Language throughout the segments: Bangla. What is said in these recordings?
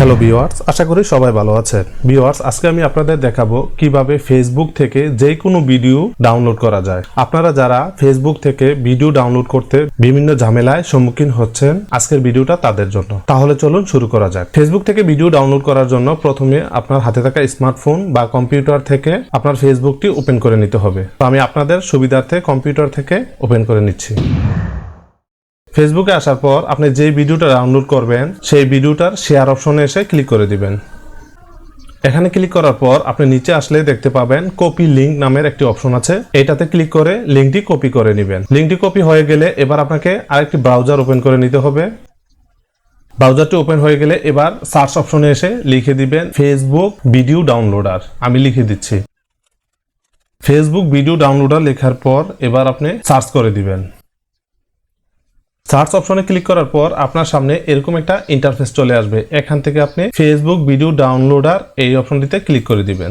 হ্যালো ভিওয়ার্স আশা করি সবাই ভালো আছেন। ভিওয়ার্স আজকে আমি আপনাদের দেখাবো কীভাবে ফেসবুক থেকে যে কোনো ভিডিও ডাউনলোড করা যায়। আপনারা যারা ফেসবুক থেকে ভিডিও ডাউনলোড করতে বিভিন্ন ঝামেলায় সম্মুখীন হচ্ছেন, আজকের ভিডিওটা তাদের জন্য। তাহলে চলুন শুরু করা যাক। ফেসবুক থেকে ভিডিও ডাউনলোড করার জন্য প্রথমে আপনার হাতে থাকা স্মার্টফোন বা কম্পিউটার থেকে আপনার ফেসবুকটি ওপেন করে নিতে হবে। তো আমি আপনাদের সুবিধার্থে কম্পিউটার থেকে ওপেন করে নিচ্ছি। ফেসবুকে আসার পর আপনি যে ভিডিওটা ডাউনলোড করবেন, সেই ভিডিওটার শেয়ার অপশনে এসে ক্লিক করে দিবেন। এখানে ক্লিক করার পর আপনি নিচে আসলে দেখতে পাবেন কপি লিঙ্ক নামের একটি অপশন আছে। এটাতে ক্লিক করে লিঙ্কটি কপি করে নেবেন। লিঙ্কটি কপি হয়ে গেলে এবার আপনাকে আরেকটি ব্রাউজার ওপেন করে নিতে হবে। ব্রাউজারটি ওপেন হয়ে গেলে এবার সার্চ অপশনে এসে লিখে দিবেন ফেসবুক ভিডিও ডাউনলোডার আমি লিখে দিচ্ছি। ফেসবুক ভিডিও ডাউনলোডার লেখার পর এবার আপনি সার্চ করে দিবেন। সার্চ অপশনে ক্লিক করার পর আপনার সামনে এরকম একটা ইন্টারফেস চলে আসবে। এখান থেকে আপনি ফেসবুক ভিডিও ডাউনলোডার এই অপশনটিতে ক্লিক করে দিবেন।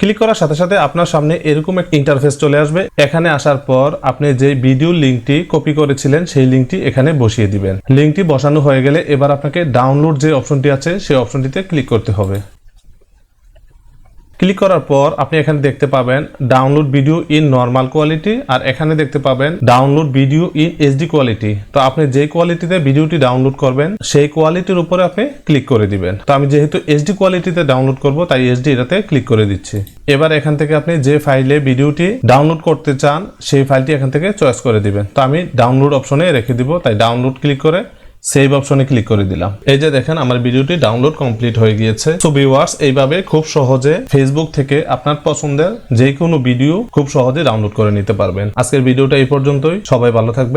ক্লিক করার সাথে সাথে আপনার সামনে এরকম একটা ইন্টারফেস চলে আসবে। এখানে আসার পর আপনি যে ভিডিও লিঙ্কটি কপি করেছিলেন, সেই লিঙ্কটি এখানে বসিয়ে দিবেন। লিঙ্কটি বসানো হয়ে গেলে এবার আপনাকে ডাউনলোড যে অপশনটি আছে, সেই অপশনটিতে ক্লিক করতে হবে। ক্লিক করার পর আপনি এখানে দেখতে পাবেন download video in normal quality আর এখানে দেখতে পাবেন download video in HD quality তো আপনি যে কোয়ালিটিতে ভিডিওটি ডাউনলোড করবেন, সেই কোয়ালিটির উপরে আপনি ক্লিক করে দিবেন। তো আমি যেহেতু এইচডি কোয়ালিটিতে ডাউনলোড করব, তাই এইচডি এটাতে ক্লিক করে দিচ্ছি। এবার এখান থেকে আপনি যে ফাইলে ভিডিওটি ডাউনলোড করতে চান, সেই ফাইলটি এখান থেকে চয়েস করে দিবেন। তো আমি ডাউনলোড অপশনে রেখে দিব, তাই ডাউনলোড ক্লিক করে সেভ অপশনে ক্লিক করে দিলাম। এই যে দেখেন, আমার ভিডিওটি ডাউনলোড কমপ্লিট হয়ে গিয়েছে। সো ভিউয়ার্স এইভাবে খুব সহজে ফেসবুক থেকে আপনার পছন্দের যে কোনো ভিডিও খুব সহজে ডাউনলোড করে নিতে পারবেন। আজকের ভিডিওটা এই পর্যন্তই। সবাই ভালো থাকবেন।